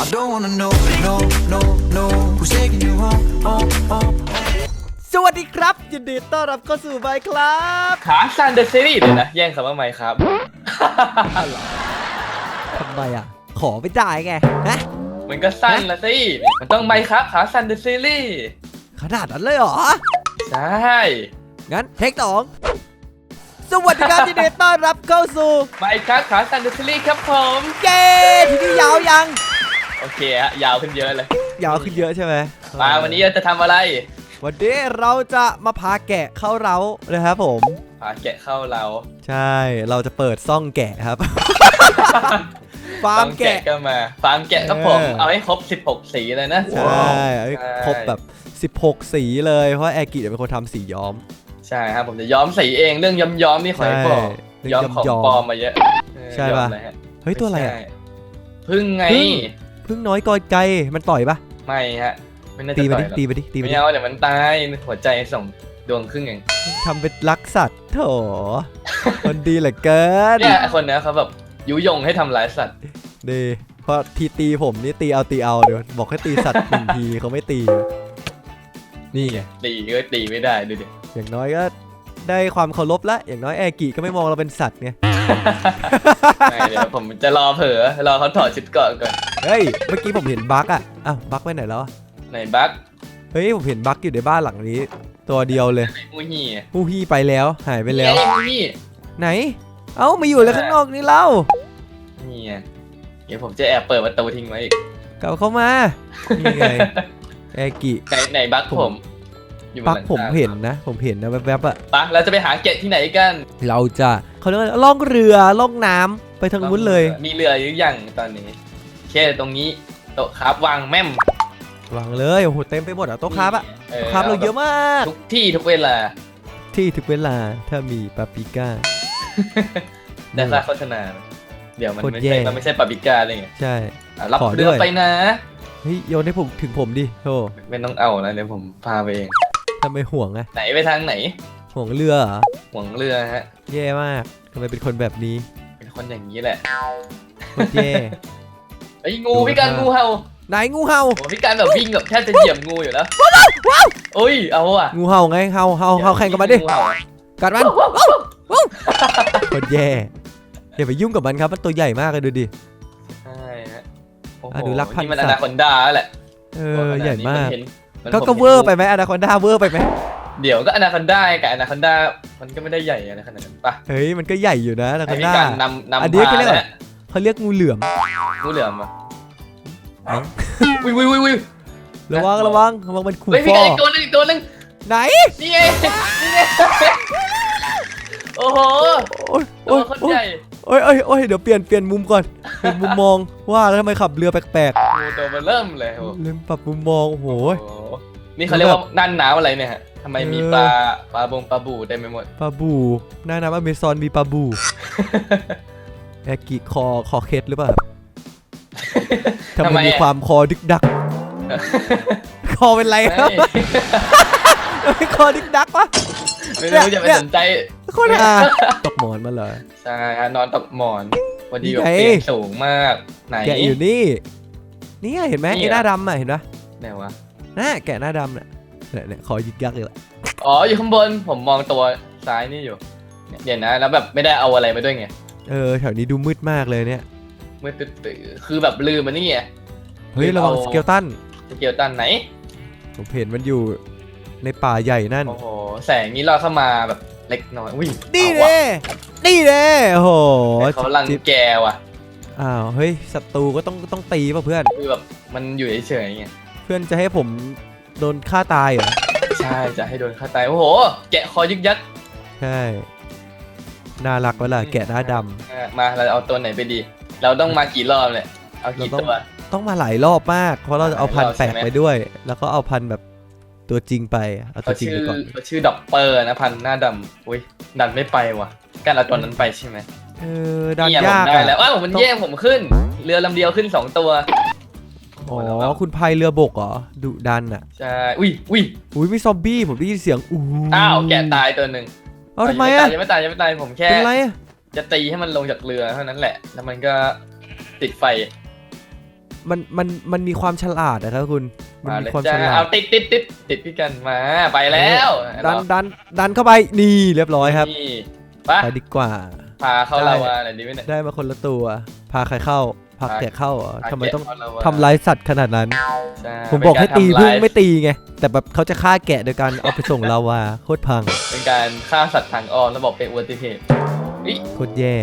I don't wanna know, no, no, no. Who's taking you home, home, home? สวัสดีครับ ยินดีต้อนรับเข้าสู่ไมค์ครับขาซันเดอะซีรีส์เลยนะ แย่งคำว่าไหมครับ ทำไมอะ ขอไม่ได้ไงฮะมันก็สั้นละสิ มันต้องไหมครับขาซันเดอะซีรีส์ขนาดนั้นเลยเหรอ ใช่ งั้นเทคสองสวัสดีครับยินดีต้อนรับเข้าสู่ไหมครับขาซันเดอะซีรีส์ครับผมเกมทีนี้ยาวยัง โอเคฮะยาวขึ้นเยอะเลยยาวขึ้นเยอะใช่ไหมมาวันนี้เราจะทำอะไรวันนี้เราจะมาพาแกะเข้าเร้านะครับผม พาแกะเข้าเราใช่เราจะเปิดซ่องแกะครับ ฟาร์มต้องแกะ ก็มาฟาร์มแกะครับผมเออ เอาให้ครบ 16 สีเลยนะใช่เอาให้ใช่ครบแบบ 16 สีเลยเพราะว่าแอร์กิเดี๋ยวเป็นคนทำสีย้อม ใช่ครับผมจะย้อมสีเองเรื่องย้อมย้อมๆนี่ขอให้บอกใช่ย้อมของเรื่องย้อมปลอมมาเยอะเออใช่ย้อมปะอไรฮเฮ้ยตัวอะไรอะม่ใช่พึ่งไงพึ่ง พึ่งน้อยกอยไกลมันต่อยปะไม่ฮะไม่น่าจะตีไปต่อดิยหรอกตีไปดิตีไปไม่ดิเอาเดี๋ยวมันตายหัวใจส่งดวงครึ่งเองทำเป็นรักสัตว์โถคนดีเหลือเกินเนี่ยคนเนี้ยเขาแบบยุยงให้ทำร้ายสัตว์ดีเพราะทีตีผมนี่ตีเอาตีเอาเดี๋ยวบอกให้ตีสัตว์หนึ่งทีเขาไม่ตี นี่ไงตีก็ตีไม่ได้ดูดิอย่างน้อยก็ ได้ความเคารพละอย่างน้อยแอร์กิก็ไม่มองเราเป็นสัตว์ไงไม่เดี๋ยวผมจะรอเผลอรอเขาถอดชุดเกราะก่อนเฮ้ยเมื่อกี้ผมเห็นบั๊กอะอ้าวบั๊กไปไหนแล้วอะไหนบักเฮ้ยผมเห็นบั๊กอยู่ในบ้านหลังนี้ ตัวเดียวเลยไหนมูฮี่ฮู้ฮี่ไปแล้วหายไปแล้ว นี่ไงมูฮี่ไหน เอ้ามาอยู่เลยข้างนอกนี่เล่านี่ไงเดี๋ยวผมจะแอบเปิดประตูทิ้งไว้อีกกลับเข้ามานี่ไงแอร์กิไหนไหนบักผม อยู่บนบั๊กหลังผมคาเห็นนะ ผมเห็นนะแวบๆอะปะเราจะไปหาเกตที่ไหนกันเราจะเขาเรียกว่าล่องเรือล่องน้ำไปทางนู้นเลยมีเรือหรือยังตอนนี้โอเคตรงนี้โต๊ะครับวางแม่มวางเลยโอ้โหเต็มไปหมดอะโต๊ะครับอะเออโต๊ะครับเราเยอะมาก ทุกที่ทุกเวลาที่ถึงเวลาถ้ามีปาปริก้า ได้ค่าโฆษณาเดี๋ยวมันโคตรไม่แย่ ใช่มันไม่ใช่ปาปริก้าอะไรเงี้ยใช่ อะรับขอเรือด้วยไปนะ เฮ้ยโยนให้ผมถึงผมดิโธ่ไม่ต้องเอานะเดี๋ยวผมพาไปเอง ทำไมห่วงอะไหนไปทางไหน ห่วงเรือเหรอหวงเรือฮะ แย่มากทำไมเป็นคนแบบนี้เป็นคนอย่างนี้แหละโคตรแย่ ไอ้ยงูดูพี่การนะงูเห่าไหนงูเห่า โอ้พี่การแบบวิ่งแบบแทบจะเหยียบงูอยู่แล้วโอ้ยเอาอะงูเห่าไงเห่าเห่าเห่าแข่งกับมันดิ งูเห่ากัดมันโคตรแย่อย่าไปยุ่งกับมันครับมันตัวใหญ่มากเลยดูดิ ใช่ฮะโอ้โหอะดูรักพันนี่มันสัอตว์ นาคอนดาแหละเออใหญ่มาก เห็นมัน ก็ผมก็เวอร์ไปไหมอนาคอนดาเวอร์ไปไหมเดี๋ยวก็อนาคอนดากับอนาคอนดามันก็ไม่ได้ใหญ่อะไรขนาดนั้นปะเฮ้ยมันก็ใหญ่อยู่นะอนาคให้อนพี่ดาการนำนำอันนี้พาเขาเรียกแล้วเขาเรียกงูเหลือมงูเหลือมอะมั้งวิววิววิววิวระวังระวังระวังมันขู่เฮ้ยฟพี่อการอีกตัวหนึงอีกตัวหนึงไหนนี่ไงนี่ไงโอ้โหโอ้ยตัโอ้วยคนโอ้ใหยญ่โอ้ยโอ้ยโอ้ยเดี๋ยวเปลี่ยนเปลี่ยนมุมก่อนเปลี่ยนมุมมองว่าแล้วทำไมขับเรือแปลกงูตัวมันเริ่มเลยโอ้โหๆเริ่มปรับมุมมองโอ้โห โอ้โหนี่เขาเรียกว่าน่านน้ำอะไรเนี่ยฮะทำไมมีเออปลาปลาบงปลาบูเต็มไปหมด ปลาบูหน้าน้ำอเมซอนมีปลาบู แอกิคอคอเคสหรือเปล่าทำทำไมไมมีอะ ความคอดึกดัก คอเป็นไรครับเฮ้ยทำไมคอดึกดักวะไม่รู้จะไปเนี่ยสนใจ โคนอะตกหมอนมาเลยใช่ฮะนอนตกหมอนพอดีนี่แบบไงเตียงสูงมากไหนแกะอยู่นี่นี่ไงเห็นไหมนี่ไอ้เหรอหน้าดำอะเห็นปะไหนวะน่าแกะหน้าดำเนี่ยเนี่ยเนี่ยคอยึกยักเลยล่ะอ๋ออยู่ข้างบนผมมองตัวซ้ายนี่อยู่เนี่ยเดี๋ยวนะแล้วแบบไม่ได้เอาอะไรมาด้วยไงเออแถวนี้ดูมืดมากเลยเนี่ยมืดตื้อๆคือแบบลืมมันนี่ไงเฮ้ยลืมระวังเอาสเกลตันสเกียวตันไหนผมเห็นมันอยู่ในป่าใหญ่นั่นโอ้โหแสงนี้เราเข้ามาแบบ เล็กน้อยอุ้ยนี่เอาวะเน่นี่เน่โอ้โหเขาลังจิ๊บแกว่ะอ้าวเฮ้ยศัตรูก็ต้องต้องตีป่ะเพื่อนคือแบบมันอยู่เฉยๆไงเพื่อนจะให้ผมโดนฆ่าตายเหรอใช่จะให้โดนฆ่าตายโอ้โห แกะคอยึกยักใช่น่ารักเวลาแกะหน้าดอะมาเราเอาตัวไหนไปดี เราต้องมากี่รอบเลยเอากี่เราต้องตัวำต้องมาหลายรอบมาก เพราะเราจะเอาพันธุ์แปลกไปด้วย แล้วก็เอาพันธุ์แบบ ตัวจริงไปเอาตัเขาวจริงชื่อไปก่อนเขาชื่อดับเปอร์นะพันหน้าดำอุ้ยดันไม่ไปว่ะการเอาตัวนั้นไปใช่ไหมเออดันเนี่ยยากผมได้อะแล้วอ้าวมันแย่งผมขึ้น เรือลำเดียวขึ้นสองตัวอ๋อคุณพายเรือบกเหรอดุดันอะใช่อุ้ยอุ้ยอุ้ยมีซอมบี้ผมได้ยินเสียงอู้อ้าวแกะตายตัวหนึ่งเอาทำไมอะยังไม่ตายยังไม่ตายยังไม่ตายผมแค่ เป็นไรอะจะตีให้มันลงจากเรือเท่านั้นแหละ แล้วมันก็ติดไฟมันมันมันมีความฉลาดนะครับคุณ มันมามีเลยความจ้าฉลาเอาดติดติดติดติดพี่กันมาไปแล้วดันดันดันเข้าไปนี่เรียบร้อยครับนี่ไปไปดีกว่า พาเข้าได้ลาวาหน่อยดีไหมเนี่ย ได้มาคนละตัว พาใครเข้าพาพาแกะเข้าเหรอพาทำไมแกะต้องเข้าลาวาทำร้ายสัตว์ขนาดนั้น ใช่ผมบอกให้เป็นารตีทำพึ่งร้ายไม่ตีไง แต่แบบเขาจะฆ่าแกะโดยการเอาไปส่งลาวาโคตรพังเป็นการฆ่าสัตว์ทางอ้อมแล้วบอกเป็นอุบัติเหตุอิโคตรแย่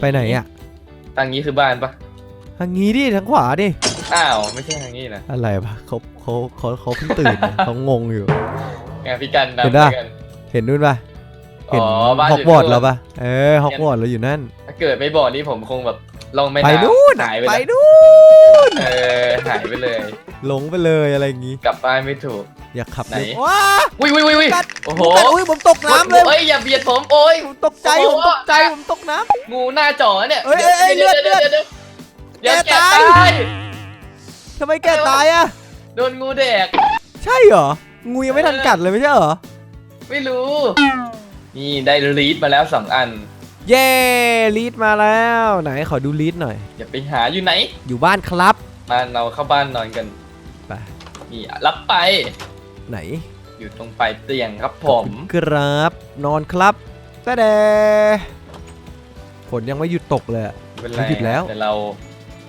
ไปไหนอะทางนี้คือบ้านปะทางนี้ดิทางขวาดิ อ้าว ไม่ใช่ทางนี้นะอะไรปะเขาเขาเขาเขาเพิ่งตื่นนะเขางงอยู่ งานพี่กันเห็นนำปะพี่กันเห็นนู่นปะเห็นอ๋อบ้านฮออกยู่วอตส์นู่น เราปะเออฮอกวอตส์เราอยู่นั่น ถ้าเกิดไม่บอกนี่ผมคงแบบลองไม่ไปน้ำนู่นหายไปไปเลยนู่นเออหายไปเลย หลงไปเลยอะไรอย่างงี้ กลับบ้านไม่ถูก อยากขับไหน เลยว้าวิวิวิวิกัดโอ้โหกัดอุ้ยผมตกน้ำเลยเอ้ยอย่าเบียดผมโอ้ย ผมตกใจโอ้ผมโห ตกใจผมตกน้งูหน้าจ่อเนี่ยเอ้ยเอ้ยเอ้ยเลือดเลือดดี๋ยวดี๋ยวเดี๋ยวแกแกะตาย ตายำทำไมแกตายอะโดนงูแดก ใช่เหรอ งูยังไม่ทันกัดเลยไม่ใช่เหรอ ไม่รู้ นี่ได้รีดมาแล้วสองอัน เย้ลีดมาแล้ว ไหนขอดูลีดหน่อย อย่าไปหาอยู่ไหน อยู่บ้านครับมาเราเข้าบ้านนอนกันไปนี่รับไป ไหนอยู่ตรงปลายเตียงครับผม ครับ นอนครับแต่เดฝนยังไม่หยุดตกเลยอะ เป็นไรหยุดแล้ว เดี๋ยวเรา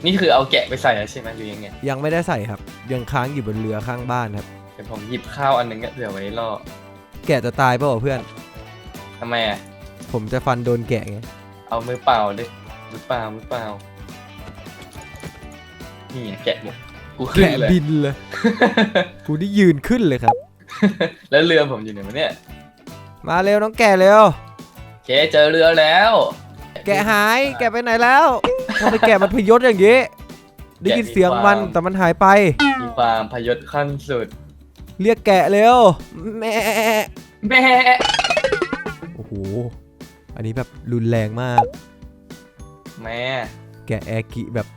นี่คือเอาแกะไปใส่แล้วใช่ไหมหรือยังไงยังไม่ได้ใส่ครับ ยังค้างอยู่บนเรือข้างบ้านครับ เดี๋ยวผมหยิบข้าวอันหนึงก็เผื่อไว้ล่อแกะจะตายเปล่าวะเพื่อน ทำไมอะ ผมจะฟันโดนแกะไงเอามือเปล่าเลยมือเปล่ามือเปล่า นี่ไงแกะหมดกูขึ้นแกะเลย บินเลย กูนี่ยืนขึ้นเลยครับ แล้วเรือผมอยู่ไหนวะเนี่ย มาเร็วน้องแกะเร็ว โอเคเจอเรือแล้ว แกะหายแกะไปไหนแล้วทำไมแกะมันพยศอย่างงี้ได้ยินเสียงมันแต่มันหายไป มีความพยศขั้นสุด เรียกแกะเร็วแม่แม่โอ้โหอันนี้แบบรุนแรงมาก แม่แกะแอร์กิแบบ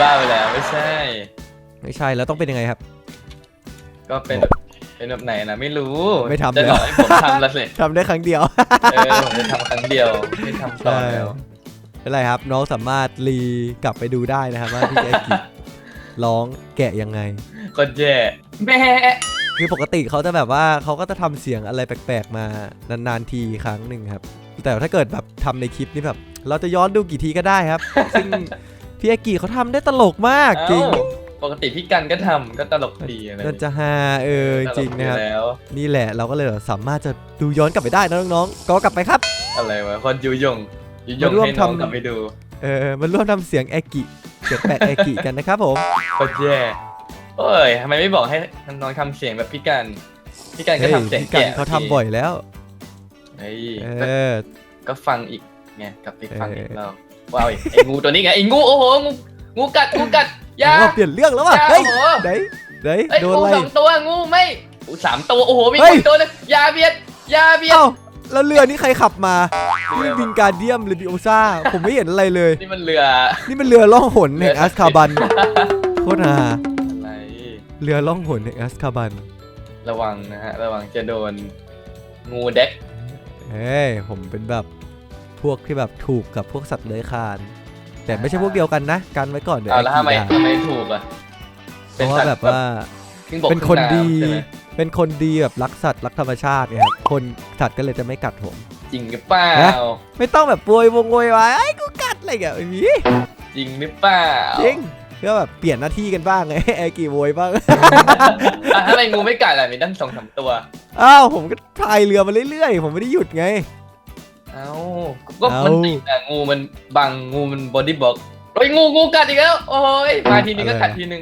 บ้าไปแล้วไม่ใช่ ไม่ใช่แล้วต้องเป็นยังไงครับ ก็เป็นแบบ เป็นแบบไหนนะไม่รู้ไม่ทำจะหลอกแล้วให้ผมทำละสิทำได้ครั้งเดียว เออผมจะทำครั้งเดียวไม่ทำต่อแล้วไม่เป็นไรครับ น้องสามารถรีกลับไปดูได้นะครับว่าพี่แอร์กิร้องแกะยังไงคนแย่แม่คือปกติเขาจะแบบว่าเขาก็จะทำเสียงอะไรแปลกๆมานานๆทีครั้งหนึ่งครับ แต่ถ้าเกิดแบบทำในคลิปนี่แบบ เราจะย้อนดูกี่ทีก็ได้ครับ ซึ่งพี่อากิเขาทำได้ตลกมากจริง เอ้า ปกติพี่กันก็ทำก็ตลกดีอะไรนั่นจะฮาเออจริงนะครับตลกอยู่แล้ว นี่แหละเราก็เลยสามารถจะดูย้อนกลับไปได้นะน้องๆก็กลับไปครับ อะไรวะคนยุยงยุยงมาร่วมให้น้องทำกลับไปดูเออมาร่วมทำเสียงแอกิเสียงแปะแอกิกันนะครับผมคนแย่โอ้ยทำไมไม่บอกให้น้องๆทำเสียงแบบพี่กันพี่กันก็เฮ้ยทำเสียงพี่กันแกะเขาทำบ่อยแล้วเฮ้ยเอก็อก็ฟังอีกไงกลับไปฟังอีกเออรอบว้าวไอ้งูตัวนี้ไงไอ้งูโอ้โหงู งูกัดงูกัดอยาผมว่าเปลี่ยนเรื่องแล้วว่ะอย่าเฮ้ย โอ้โห ไหน ไหนไอ้ยโดนงูอะไร สองตัวงูไม่อู้สามตัวโอ้โหมีเฮ้คยนตัวนึงอยาเบียดอยาเบียดเอ้าแล้วเรือนี่ใครขับมาเรือนี่วิงการเดียมหรือบิโอซ่า ผมไม่เห็นอะไรเลย นี่มันเรือนี่มันเรือล่องหนแห่งอัสคาบันโคตรฮาอะไรเรือล่องหนแห่งอัสคาบัน ระวังนะฮะระวังจะโดนงูเด็กเฮ้ย ผมเป็นแบบพวกที่แบบถูกกับพวกสัตว์เลื้อยคลาน แต่ไม่ใช่พวกเดียวกันนะ กันไว้ก่อนเดี๋ยวเอาไอ้แล้วทำไมกีด่าทำไมถูกอะเพราะว่าแบบว่าครึ่งบกเป็นรึ่งคนดีำใช่ไหมเป็นคนดีแบบรักสัตว์รักธรรมชาติเนี่ยครับคนสัตว์ก็เลยจะไม่กัดผม จริงหรือเปล่าฮะ ไม่ต้องแบบโวยวงโวยวายไอ้ยกูกัดอะไรอย่างเงี้ยไม่มีจริงหรือเปล่าจริงก็แบบเปลี่ยนหน้าที่กันบ้างไงไอ้กี่โวยบ้าง อะทำไมงูไม่กัดอะมีตั้งสองสามตัว อ้าวผมก็พายเรือมาเรื่อยๆ ผมไม่ได้หยุดไง เอ้าก็เอ้ามันติดอะงูมันบังงูมันบอดี้บล็อกโอ้ยงูงูกัดอีกแล้ว โอ้ยมาทีนึงก็กัดทีนึง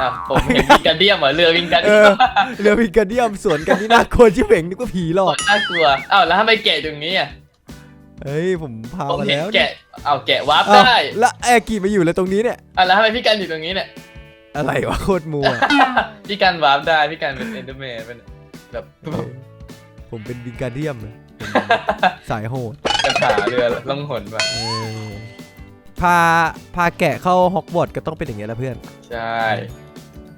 อะผมเห็นวิงการเดียมเหรอเรือวิงการเอเดียอมเรือวิงการเดียมสวนกันที่น่ากลัวชิบเป่งนึกว่าผีหลอกน่ากลัวอ้าวแล้วทำไมแกะตรงนี้อะเฮ้ยผมพาผมมาเห็นแล้วแกะเอาแกะวาร์ปอ้าวได้แล้วไอ้กี่มาอยู่เลยตรงนี้เนี่ยอะแล้วทำไมพี่กันอยู่ตรงนี้เนี่ยอะไรวะโคตรมัวพี่กันวาร์ปได้พี่กันเป็นเอนเดอร์แมนเป็นแบบเออผมเป็นวิงการเดียมนะผมสายโหดกระถาเรือล่องหนว่ะเออพาพาแกะเข้าฮอกวอตส์ก็ต้องเป็นอย่างเงี้ยแหละเพื่อน ใช่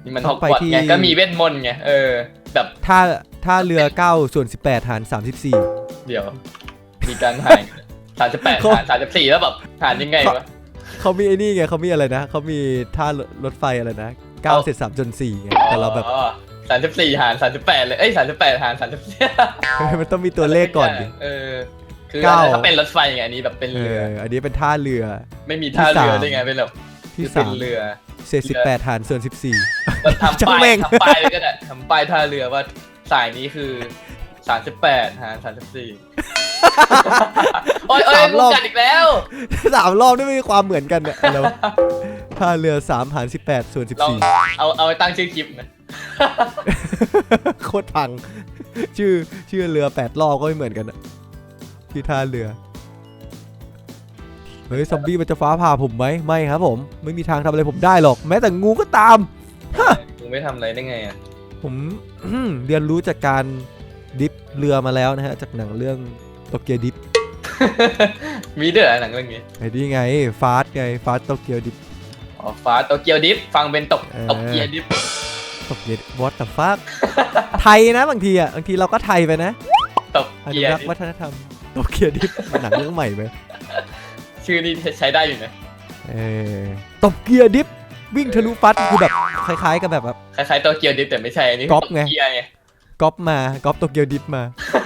นี่มันต้ฮอองกไปวอตส์ที่ไงก็มีเวทมนต์ไงเออแบบถ้าถ้าเรือ9ส่วน18หาร34 เดี๋ยว มีการหารสามสิบแปดเขาหารสามสิบสี่แล้วแบบหารยังไงวะเเขามีไอ้นี่ไงเขามีอะไรนะเขามีท่ารถไฟอะไรนะเก้าเสร็จสามจนสี่ไงแต่เราแบบ สามสิบสี่หารสามสิบแปดเลยเอ้ยสามสิบแปดหารสามสิบมันต้องมีตัวเลขก่อนดิ เออ คือเก้าอะไรถ้าเป็นรถไฟไงอันนี้แบบเป็นเอเรือ อ อันนี้เป็นท่าเรือ ไม่มีท่าเรือที่สามได้ไงเป็นแบบที่คือสาเป็นมเรือเศษสิบแปดหารส่วนสิบสี่ก็ทำช่างป้าแม่ยง ทำป้ายเลยก็ได้ทำป้ายท่าเรือว่าสายนี้คือสามสิบแปดหารสามสิบสี่โอ้ยโอ้ยมุกกัดอีกแล้ว สามรอบนี่ไม่มีความเหมือนกันเนี่ยแล้วท่าเรือสามหารสิบแปดส่วนสิบลองสี่เอาเอาไปตั้งชื่อคลิปนะ โคตรพัง ชื่อชื่อเรือแปดรอบก็ไม่เหมือนกันอะที่ท่าเรือ เฮ้ยซอมบี้มันจะฟ้าผ่าผมไหมไม่ครับผม ไม่มีทางทำอะไรผมได้หรอก แม้แต่งูก็ตามมึงไม่ทำอะไรได้ไงอะผม เรียนรู้จากการดิฟเรือมาแล้วนะฮะ จากหนังเรื่องโตเกียวดิฟมีเด้อหนังเรื่องนี้ไอ้นี่ไง ฟาสไง ฟาสโตเกียวดิฟอ๋อฟ้าโตเกียวดิฟฟังเป็นตกเออตกเกียวดิฟ โตเกียววอตแต่ฟักไทยนะบางทีอะบางทีเราก็ไทยไปนะตกอนุเกียวรักดิษ์ฟวัฒนธรรมโตเกียวดิฟเป็นหนังเรื่องใหม่ไหมชื่อนี้ใช้ได้อยู่นะเออตบเกียร์ดิฟวิ่งทะลุฟัดคือแบบคล้ายๆกับแบบแบบ คล้ายๆโตเกียวดิฟแต่ไม่ใช่อันนี้ก๊อปไงตกเกียวไงก๊อปมาก๊อปโตเกียวดิฟมา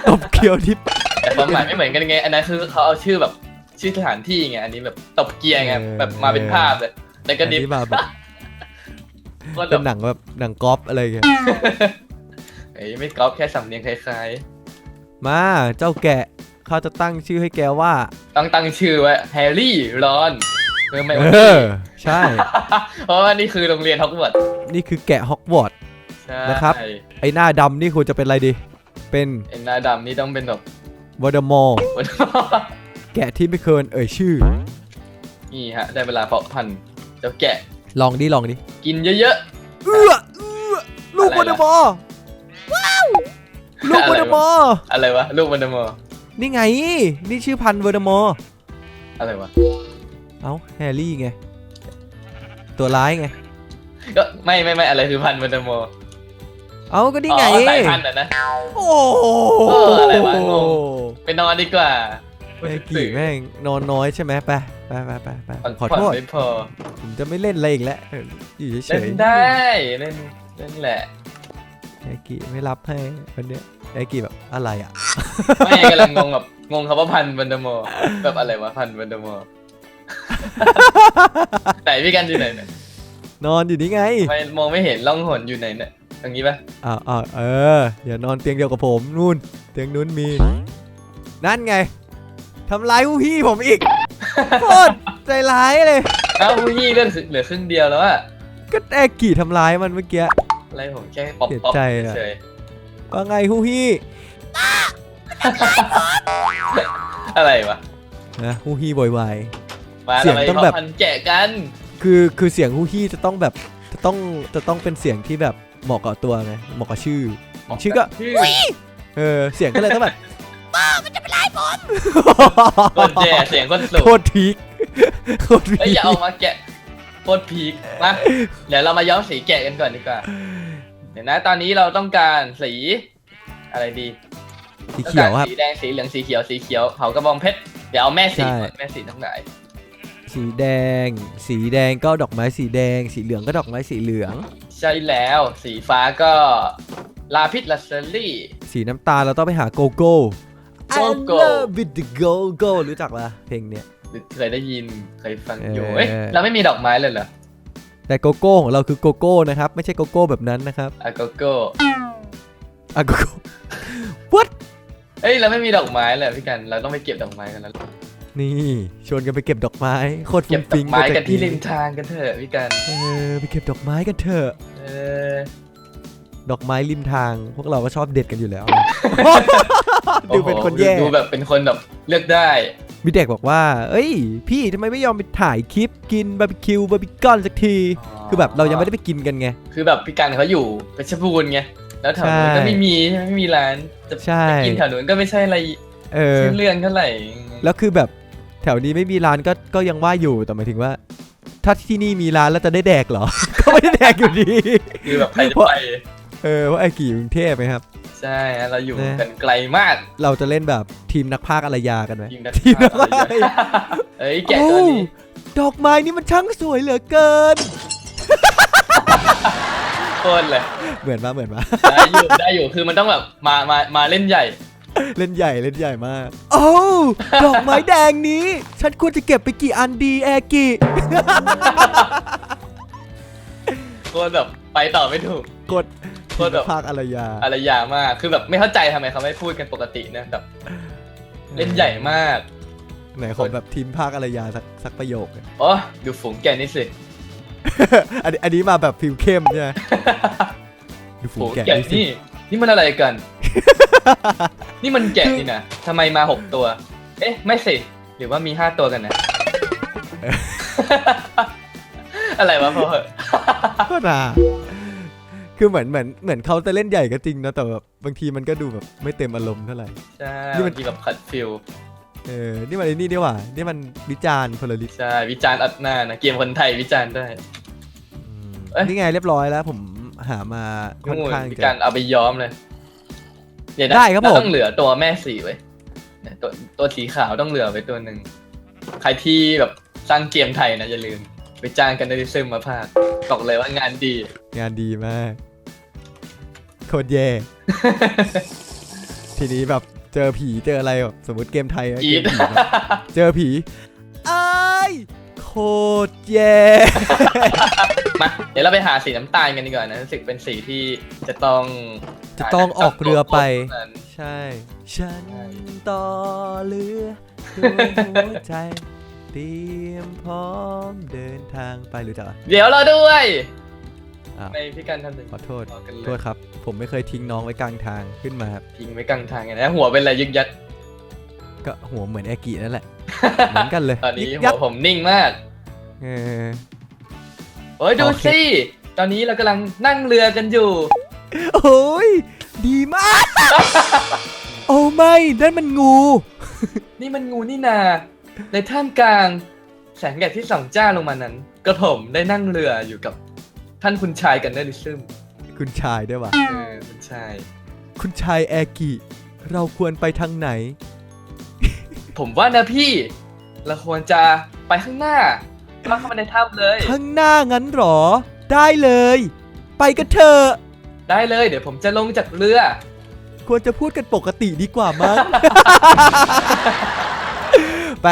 ตบเกียวดิฟแต่ความหมายไม่เหมือนกันไง อันนั้นคือเขาเอาชื่อแบบชื่อสถานที่ไงอันนี้แบบตบเกียร์ไงเออ แบบมาเป็นภาพเลยแล้วก็อันดิฟนี้มาแบบ ก็แบเป็นบหนังแบบหนังก๊อปอะไรอย่างเงี้ยเอ้ยไม่ก๊อปแค่สำเนียงคล้ายมาเจ้าแกะเขาจะตั้งชื่อให้แกว่า ๆต้องตั้งชื่อไว้แฮร์รี่รอนเมื่อไม่เอวันนี้อใช่ เพราะว่านี่คือโรงเรียนฮอกวอตส์นี่คือแกะฮอกวอตส์ ใช่นะครับ ไอ้หน้าดำนี่ควรจะเป็นอะไรดี เป็นไอ้หน้าดำนี่ต้องเป็นแบบ วอร์ดมอร์แกะที่ไม่เคยเอ่ยชื่อ นี่ฮะ ได้เวลาเพาะพันธุ์เจ้าแกะ ลองดิลองดิกินเยอะ เอื้อเอื้อลูกอะไรวอร์ดล่ะมอร์ว้าวลูกวอร์ดมอร์ๆอะไรวะลูกมันเดมอนี่ไง นี่ชื่อพันธุ์วอร์ดมอร์อะไรวะเอ้าแฮร์รี่ไง ตัวร้ายไง ก็ไม่ไม่ไม่อะไรคือพันธุ์มันเดมอเอ้าก็นี่อ๋ไงอสายพันธุ์อะนะ โอ้โหเอออะไรวะงง ไปนอนดีกว่าแม่งกี่แม่งนอนน้อยใช่ไหมไป ไปไปไปไปพักขอผ่อนโทษไม่พอผมจะไม่เล่นอะไรอีกแล้วเอออยู่เฉเล่ยนได้เล่นเล่นแหละๆไอ้กี่ไม่รับให้วันเนี้ยไอ้กี่แบบอะไรอะ ไม่กำลังงงแบบงงคำว่าพันธุ์มันเดมอแบบอะไรวะพันธุ์มันเดมอไหนพี่กันอยู่ไหนเนี่ยนอนอยู่นี่ไงไม่มองไม่เห็นล่องหนอยู่ไหนเนี่ยตรงนี้ปะอ้าวอ้าวเอออย่านอนเตียงเดียวกับผมนู่น เตียงนู้นมี นั่นไงทำร้ายผู้พี่ผมอีก โคตรใจร้ายเลย เอ้าผู้ยี่เลื่อนเหลือครึ่งเดียวแล้วอะก็ไอ้กี่ทำร้ายมันเมื่อกี้ อะไรผมแค่ป๊อปเสียป๊อปใจอะ เฉยว่าไงผู้พี่ๆอะไรวะนะผู้พี่บ่อยมาเสียงเราไปต้องแบบเพาะพันธุ์แกะกันๆคือคือเสียงผู้พี่จะต้องแบบจะต้องจะต้องเป็นเสียงที่แบบเหมาะกับตัวไงเหมาะกับชื่อ ชื่อก็ ชื่อเออเสียงก็เลยต้องแบบ คนแย่เสียงคนสูงโคตรพีคโคตรพีเอ้ยคอย่าเอามาแกะโคตรพีคมาเดี๋ยวเรามาย้อมสีแกะกันก่อนดีกว่าเดี๋ยวนะ ตอนนี้เราต้องการสีอะไรดีสีเขียวครับสีแดงสีเหลืองสีเขียวสีเขียวเผากระบองเพชรเดี๋ยวเอาแม่สีใช่ก่อนแม่สีทั้งหลายสีแดง สีแดงก็ดอกไม้สีแดง สีเหลืองก็ดอกไม้สีเหลือง ใช่แล้ว สีฟ้าก็ลาพิษลาเซอรี่ สีน้ำตาลเราต้องไปหาโกโก้ I Go-Go love it the go go รู้จักปะเพลงเนี้ย เคยได้ยินเคยฟังอยู่เออเอ้ยเราไม่มีดอกไม้เลยเหรอแต่โกโก้ของเราคือโกโก้นะครับ ไม่ใช่โกโก้แบบนั้นนะครับอะโกโก้อะโกโก้ what เอ้ยเราไม่มีดอกไม้เลยพี่กันเราต้องไปเก็บดอกไม้กันแล้วนี่ชวนกันไปเก็บดอกไม้โคตรเก็ฟุ้บงดอฟิ้งกไม้กันที่เลยริมทางกันเถอะพี่กันเออไปเก็บดอกไม้กันเถอะ เออดอกไม้ริมทาง พวกเราก็ชอบเด็ดกันอยู่แล้ว ดูเป็นคนแย่โอ้โหดูแบบเป็นคนแบบเลือกได้ มีเด็กบอกว่า เอ้ย พี่ทำไมไม่ยอมไปถ่ายคลิปกินบาร์บีคิวบาร์บีคอนสักที คือแบบเรายังไม่ได้ไปกินกันไง คือแบบพี่กันเขาอยู่เพชรบูรณ์ไง แล้วแถวนู้นใช่ก็ไม่มีไม่มีร้าน จะใช่ไปกินแถวนู้นก็ไม่ใช่อะไรเออชื่อเรื่องเท่าไหร่ แล้วคือแบบแถวนี้ไม่มีร้านก็ก็ยังว่าอยู่ แต่หมายถึงว่า ถ้าที่นี่มีร้านแล้วจะได้แดกเหรอ ก็ไม่ได้แดกอยู่ดี คือแบบใครจะไปเออว่าะไอ้กี่กรุงเทพไหมครับ ใช่ฮะเราอยู่นะ กันไกลมากเราจะเล่นแบบทีมนักพากย์อารยากันไหม ทีมนักทีมนักพาพากกย์ย์อารยาเอ้ยแกะตัวนี้ดอกไม้นี่มันช่างสวยเหลือเกิน โคตรเลยเหมือนมาเหมือนมา ได้อยู่ได้อยู่คือมันต้องแบบมามามาเล่นใหญ่ เล่นใหญ่เล่นใหญ่มาก โอ้วดอกไม้แดงนี้ ฉันควรจะเก็บไปกี่อันดีแอร์กิ โคตรแบบไปต่อไม่ถูก กด โคตรแบบภาคอารยาอะไรอย่างมาก คือแบบไม่เข้าใจทำไมเขาไม่พูดกันปกตินะแบบเล่นใหญ่มาก ไหนของแบบทีมภาคอารยาสักสักประโยคอะโอ้ดูฝูงแกะนี่สิ อันนี้อันนี้มาแบบฟิลเข้มใช่ไหม ดูฝูฝูงงแกะแกะนี่สินี่ นี่มันอะไรกัน นี่มันแกะนี่นะทำไมมาหกตัว เอ๊ะ ไม่สิ หรือว่ามีห้าตัวกันนะ อะไรวะพ่อเหอะ ก็นา คือเหมือนเหมือนเหมือนเขาจะเล่นใหญ่ก็จริงนะแต่แบบบางทีมันก็ดูแบบไม่เต็มอารมณ์เท่าไหร่ ใช่นี่มัน บางทีแบบขัดฟิลเออ นี่มันไอ้นี่ดีกว่า นี่มันวิจารณ์พลลิตใช่ วิจารณ์อัดหน้านะ เกมคนไทยวิจารณ์ได้ เอ้ย นี่ไงเรียบร้อยแล้ว ผมหามาค่อนงูข้างมีจะการเอาไปย้อมเลยเยวนะได้ครับผมเาต้องเหลือตัวแม่สีไว้เนี่ยตัวตัวสีขาวต้องเหลือไว้ตัวหนึ่ง ใครที่แบบสร้างเกมไทยนะอย่าลืม ไปจ้างกันได้ซึมมาภาคบอกเลยว่างานดี งานดีมาก โคตรแย่ ทีนี้แบบเจอผีเจออะไรแบบสมมติเกมไทยอะอีเกดมผีแบบเจอผีไอ้ายโคตรแย่ มาเดี๋ยวเราไปหาสีน้ำตาลกันดีกว่านะรู้สึกเป็นสีที่จะต้องจะต้องออกเรือไปนั้นใช่ ฉันต่อเรือด้วยหัวใจ เตรียมพร้อมเดินทางไปรู้จักปะเดี๋ยวเราด้วย อ้าว ในพี่กันทำถึงขอโทษรอกันเลยโทษครับ ผมไม่เคยทิ้งน้องไว้กลางทางขึ้นมาครับทิ้งไว้กลางทางไงนะหัวเป็นอะไรยึกยักก็หัวเหมือนแอกินั่นแหละ เหมือนกันเลยตอนนี้ยึกหัยัวกผมนิ่งมาก เออ โอ้ยดูโอเค สิตอนนี้เรากำลังนั่งเรือกันอยู่ โอ้ยดีมาก โอ้ไม่นั่นมันงู นี่มันงูนี่นา ในท่ามกลางแสงแดดที่ส่องจ้าลงมานั้น กระผมได้นั่งเรืออยู่กับ ท่านคุณชายกันเนอริซึมคุณชายด้วยวะเออคุณชาย คุณชายแอกิ เราควรไปทางไหน ผมว่านะพี่ เราควรจะไปข้างหน้าเข้าเข้ามาในถ้ำเลย ข้างหน้างั้นเหรอ ได้เลย ไปกันเถอะ ได้เลย เดี๋ยวผมจะลงจากเรือ ควรจะพูดกันปกติดีกว่ามั้ง ไป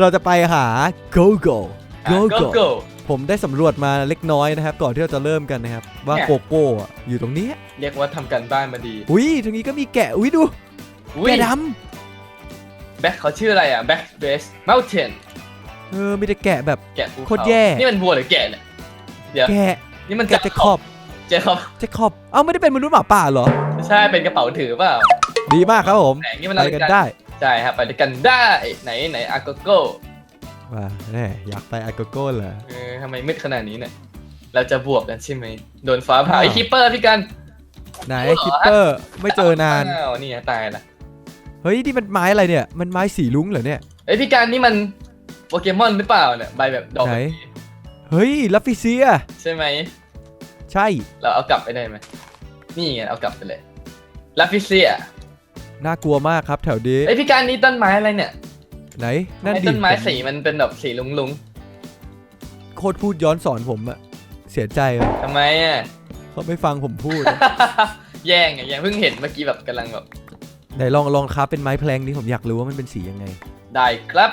เราจะไปหา Go Go Go Go Go Go ผมได้สำรวจมาเล็กน้อยนะครับ ก่อนที่เราจะเริ่มกันนะครับ ว่าเนี่ยโกโก้อะอยู่ตรงนี้ เรียกว่าทำการบ้านมาดีอุ้ยตรงนี้ก็มีแกะอุ้ยดูอุ้ยแกะดแบ็คเขาชื่ออะไรอะ Back Base Mountain ำเออมีแต่แกะแบบ แกะภูเขาโคตรแย่ นี่มันวัวหรือแกะเนี่ยเดี๋ยวแกะนี่มันแกะจะขอบเจ๊ครับจะขอบเอ้าไม่ได้เป็นมนุษย์หมาป่าเหรอ ไม่ใช่เป็นกระเป๋าถือเปล่าดีมากครับผมไหนนี่มันไปอะไรกันกันได้ ใช่ครับไปด้วยกันได้ไหนไหนอาโกโก้ ว่าแน่อยากไปอาโกโก้เหรอ เออทำไมมืดขนาดนี้เนี่ย เราจะบวกกันใช่ไหม โดนฟ้าผ่าอ้าว ไอ้คิปเปอร์พี่กันไหนคิปเปอร์ไม่เจอนาน อ้าวนี่ไงตายละเฮ้ยนี่มันไม้อะไรเนี่ย มันไม้สีลุ้งเหรอเนี่ยไอ้ยพี่กันนี่มันโปเกมอนหรือเปล่าเนี่ย ใบแบบดอกไหนแบบนี้เฮ้ยลัฟฟิเซีย ใช่ไหม ใช่ เราเอากลับไปได้ไหม นี่ไงเอากลับไปเลยลาฟิเซียน่ากลัวมากครับแถวนี้ ไอ้ยพี่การนี่ต้นไม้อะไรเนี่ย ไหนนั่นไอ้ดิต้นไม้ผสีมันเป็นแบบสีลุงลุงโคตรพูดย้อนสอนผมอะเสียใจอะๆทำไมอะ เขาไม่ฟังผมพูดแย่งอะแย่งเพิ่งเห็นเมื่อกี้แบบกำลังแบบไหนลองลองคราฟเป็นไม้แพลงดิผมอยากรู้ว่ามันเป็นสียังไง ได้ครับ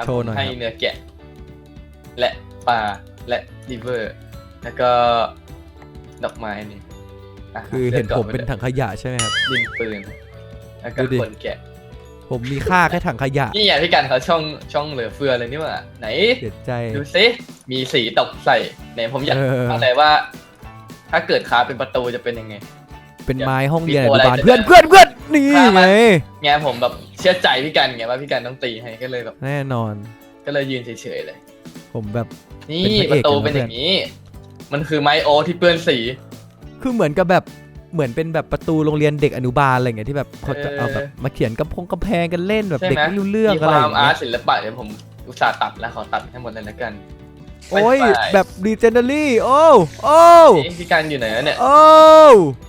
ะโชว์หน่อย ผมให้ครับเนื้อแกะ และปลาและลิเวอร์ แล้วก็ดอกไม้นี่ะคือเห็นลืกผมไว้เป็นถังขยะใช่ไหมครับ ดินปืนแล้วก็ดูดิ คนแกะ ผมมีค่าแค่ถังขยะ นี่ไงพี่กันเขาช่องช่องเหลือเฟือเลยนี่หว่าไหน เสียใจ ดูสิมีสีตกใส่ไหนผมอยากเออรู้เลยว่า ถ้าเกิดคาเป็นประตูจะเป็นยังไง เป็นไม้ห้องเรียนอมีตัวนุบาลอะไรเพื่อนเพื่อนเพื่อนนี่ฆ่ามัไงนไงผมแบบเชื่อใจพี่กันไงว่าพี่กันต้องตีให้ก็เลยแบบ แน่นอน ก็เลยยืนเฉยๆเลย ผมแบบ นี่เป็นพระเอก ประตูกันนะเป็นอย่างนี้ มันคือไม้โอที่เปื้อนสี คือเหมือนกับแบบ เหมือนเป็นแบบประตูโรงเรียนเด็กอนุบาลอะไรเงี้ยที่แบบเขาจะเออเอาแบบมาเขียนกำพงกำแพงกันเล่นแบบใช่เด็กไหมไม่รู้เรื่องมีอะไรคอวามย่างอาเงี้ร์ตยศิลปะเดี๋ยวผมอุตส่าห์ตัดแล้วขอตัดให้หมดเลยละกัน โอ้ยไม่ไปแบบดีเจนเดอรี่ โอ้โอ้นี่พี่กันอยู่ไหนวะเนี่ย โอ้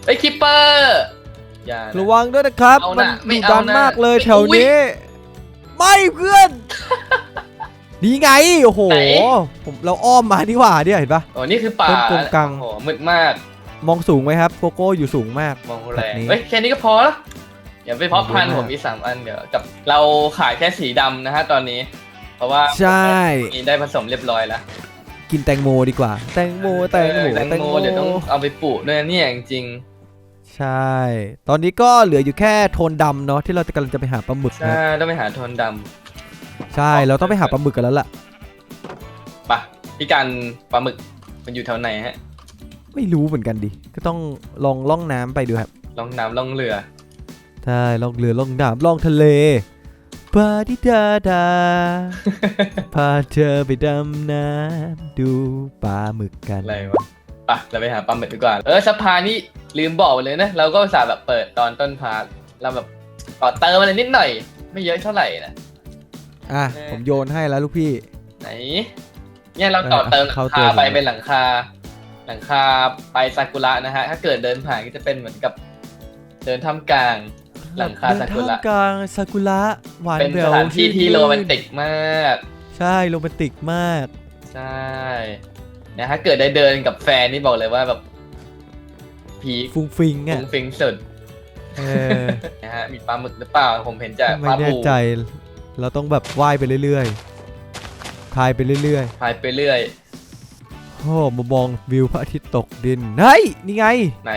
ไอ้คิปเปอร์อย่านะระวังด้วยนะครับเอามันนะไม่ดุเอาดันนะมากเลยไม่แถวอุ๊ยนี้ ไม่เพื่อนนี่ไง โอ้โหไหนผมเราอ้อมมานี่หว่าเนี่ยเห็นปะโอ้นี่คือป่าต้นกงกังโอ้โหมืดมาก มองสูงไหมครับโกโก้อยู่สูงมาก มองแบแรบงนี้เฮ้ยแค่นี้ก็พอแล้วอย่าไปเพาะพันธุ์เยอะมากผมมีสามอันเดี๋ยวกับเราขายแค่สีดำนะฮะตอนนี้ เพราะว่าใช่มีได้ผสมเรียบร้อยแล้วกินแตงโมดีกว่า แตงโมแตงโมเออแตงโมเดี๋ยวต้องเอาไปปลูกด้วยนะเนี่ยจริงใช่ ตอนนี้ก็เหลืออยู่แค่โทนดำเนาะที่เราจะกำลังจะไปหาปลาหมึกๆใช่นะต้องไปหาโทนดใช่เราต้องไปหาปลาหมึกกันแล้วล่ะำปะพี่กันปลาหมึกมันอยู่แถวไหนฮะ ไม่รู้เหมือนกันดิ ก็ต้องลองล่องน้ำไปดูครับ ล่องน้ำล่องเรือ ใช่ล่องเรือล่องน้ำล่องทะเลปาดิดาดา พาเธอไปดำน้ำดูปลาหมึกกัน อะไรวะปะเราไปหาปลาหมึกดีกว่า เออสะพานนี่ลืมบอกไปเลยนะ เราก็อุตส่าห์แบบเปิดตอนต้นพาร์ทเราแบบต่อเติมอะไรนิดหน่อย ไม่เยอะเท่าไหร่นะ อะ เออ ผมโยนให้แล้วลูกพี่ ไหน เนี่ยเราต่อเติมหลังเข้าตัคาวไปผมเป็นหลังคา หลังคาไปซากุระนะฮะ ถ้าเกิดเดินผ่านก็จะเป็นเหมือนกับ เดินท่ามกลาง หลังคาเดินซากุระท่ามกลางซากุระหวานเป็นแหวสวถานที่ที่ชื่โรรื่แมนติกมาก ใช่โรแมนติกมาก ใช่นะถ้าเกิดได้เดินกับแฟนนี่บอกเลยว่าแบบพีคฟุ้งฟิงฟุ้อะงฟิงสุดเออนะฮะมีปลาหมึกหรือเปล่าผมเห็นจะไม่ปลาแน่บูใจ เราต้องแบบว่ายไปเรื่อยๆพายไปเรื่อยพายไปเรื่อยๆ โอ้มามองวิวพระอาทิตย์ตกดินเฮ้ยนี่ไงไหน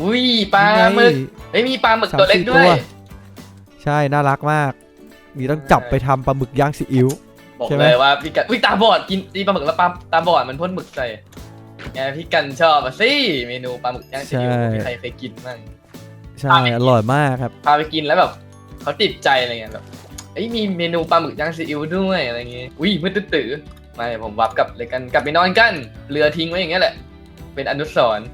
อุ้ยปลานี่ไงหมึกเฮ้ยมีปลาหมึกตัวเล็กสามสี่ด้วย ใช่น่ารักมากนี่ต้องจับไปทำปลาหมึกย่างซีอิ๊ว บอกใช่ไหม เลยว่าพี่กันอุ้ยตาบอดกินตีปลาหมึกแล้วปลาตาบอดมันพ่นหมึกใส่ไงพี่กันชอบอะสิเมนูปลาหมึกย่างซีอิ๊วมีใครเคยกินบ้าง ใช่อร่อยมากครับ พาไปกินแล้วแบบเขาติดใจอะไรเงี้ยแบบเอ้ยมีเมนูปลาหมึกย่างซีอิ๊วด้วยอะไรเงี้ยอุ้ยมืดตื้อๆ มาเดี๋ยวผมวับกลับเลยกันกลับไปนอนกัน เรือทิ้งไว้อย่างเงี้ยแหละ เป็นอนุสรณ์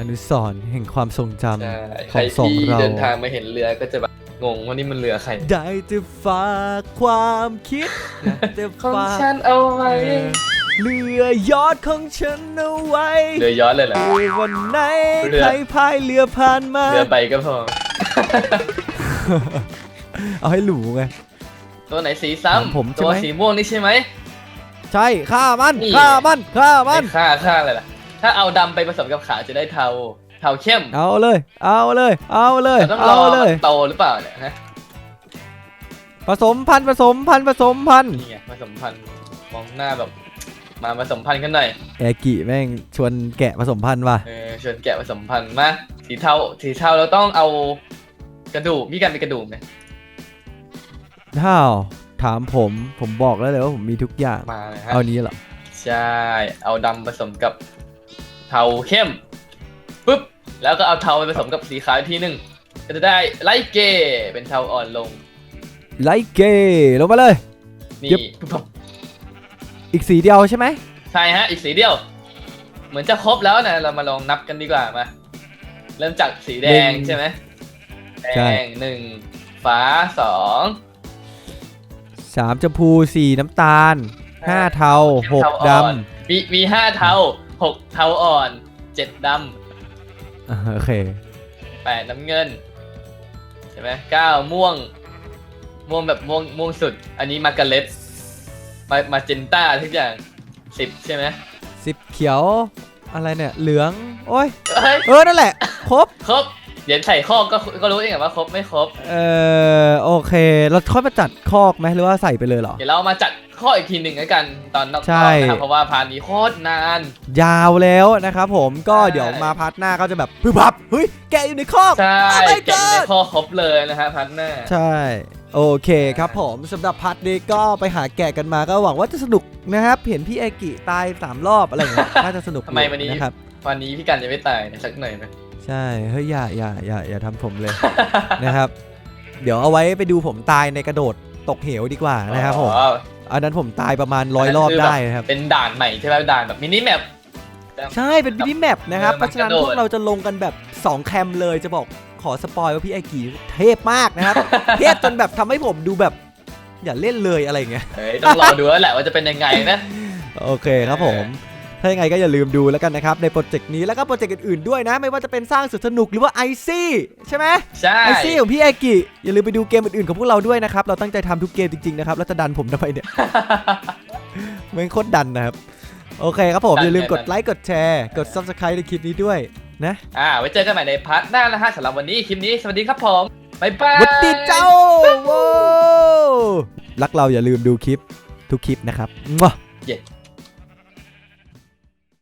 อนุสรณ์แห่งความทรงจใช่ำขใครองสองที่เราเดินทางมาเห็นเรือก็จะแบบงงว่านี่มันเรือใครได้จะฝากความคิดนะจะของฝากฉันเอาไว้เออเรือยอดของฉันเอาไว้เรือย้อนเลยเหรอ วันไหนเรือ ใครพายเรือผ่านมา เรือใบก็พอ เอาให้หรูไง ตัวไหนสีของผมซ้ำใช่ตัวไหม สีม่วงนี่ใช่ไหม ใช่ฆ่ามันนี่ ฆ่ามันฆ่ามันไม่ค่าค่าอะไรล่ะ ถ้าเอาดำไปผสมกับขาวจะได้เทา เทาเข้มเอาเลย เอาเลย เอาเลยแต่ต้องรเอาอเลย มันโตหรือเปล่าเนี่ยฮะผสมพันธุ์ผสมพันธุ์ผสมพันธุ์นี่ไงผสมพันธุ์มองหน้าแบบ มาผสมพันธุ์กันหน่อย แอร์กิแม่งชวนแกะผสมพันธุ์ว่ะเออชวนแกะผสมพันธุ์มาสีเทาสีเทาเราต้องเอากระดูกพี่กันเป็นกระดูกไหมถ้า ถามผมผมบอกแล้วเลยว่าผมมีทุกอย่าง มาเลยฮะเอานี้เหรอใช่ เอาดำผสมกับเทาเข้มปุ๊บแล้วก็เอาเทาไปผสมกับสีขาวอีกทีหนึ่งก็จะได้ไลท์เกย์เป็นเทาอ่อนลง ไลท์เกย์ลงมาเลย นี่ยึบปุ๊บอีกสีเดียวใช่ไหมใช่ฮะ อีกสีเดียว เหมือนจะครบแล้วนะ เรามาลองนับกันดีกว่ามา เริ่มจากสีแดงใช่ไหมแดงหนึ่งฟ้าสอง สามชมพูสี่น้ำตาลห้าเทาหกดอ่อนมีมีห้าเทาหกเทาอ่อนเจ็ดดำอ่าโอเคำแปดน้ำเงินใช่ไหมเก้าม่วง ม่วงแบบม่วงม่วงสุด อันนี้มาการเล็ตมามาเจนต้าทุกอย่างสิบใช่ไหมสิบเขียวอะไรเนี่ย เหลือง โอ้ยเฮ้ยเออนั่นแหละ ครบ ครบ เดี๋ยวใส่ข้อก็ก็รู้เองอะว่าครบไม่ครบ เออโอเค เราค่อยมาจัดคอกไหมหรือว่าใส่ไปเลยเหรอ เดี๋ยวเรามาจัดข้ออีกทีหนึ่งแล้วกันตอนนอกๆใช่ นะครับเพราะว่าพาร์ทนี้โคตรนาน ยาวแล้วนะครับผมก็ใช่เดี๋ยวมาพาร์ทหน้าก็จะแบบพึบพับเฮ้ยแกะอยู่ในคอก ใช่ Oh my แกะอยู่ใน God ข้อครบเลยนะฮะพาร์ทหน้า ใช่ โอเคครับผมสำหรับพาร์ทนี้ก็ไปหาแกะกันมาก็หวังว่าจะสนุกนะครับเห็นพี่เอกิตายสามรอบอะไรอย่างเงี้ยน่าจะสนุกทำไมวันนี้ นะครับ วันนี้พี่กันจะไม่ตายนะสักหน่อยไหม ใช่เฮ้ยอย่าอย่าอย่าอย่าทำผมเลย นะครับ เดี๋ยวเอาไว้ไปดูผมตายในกระโดดตกเหวดีกว่านะครับผมอ๋ออันนั้นผมตายประมาณร้อยรอบคืแบบได้นะครับ เป็นด่านใหม่ใช่ไหมด่านแบบมินิแมป ใช่เป็นมินิแมปนะครับเออเพราะฉะนั้นมันกระโดดพวกเราจะลงกันแบบ 2 แคมเลยจะบอกขอสปอยว่าพี่ไอกีเทพมากนะครับ เทพจนแบบทำให้ผมดูแบบ อย่าเล่นเลยอะไรอย่างเงี้ยเฮ้ยต้องรอดูแล้วแหละว่าจะเป็นยังไงนะ โอเคครับผม ถ้ายังไงก็อย่าลืมดูแล้วกันนะครับ ในโปรเจกต์นี้แล้วก็โปรเจกต์อื่นๆด้วยนะ ไม่ว่าจะเป็นสร้างสุดสนุกหรือว่าไอซี่ใช่ไหมใช่ไอซี่ของพี่เอกิอย่าลืมไปดูเกมอื่นๆของพวกเราด้วยนะครับ เราตั้งใจทำทุกเกมจริงๆนะครับแล้วจะดันผมทำไมเนี่ยแม่งโคตรดันนะครับโอเคครับผมดันอย่าลืมกดดันไลค์กดแชร์กด subscribe ในคลิปนี้ด้วยนะอ่าไว้เจอกันใหม่ในพาร์ทหน้านะฮะสำหรับวันนี้คลิปนี้สวัสดีครับผมบ๊ายบายวัดดีเจ้าว้าวรักเราอย่าลืมดูคลิปทุกคลิปนะครับมั่วเย้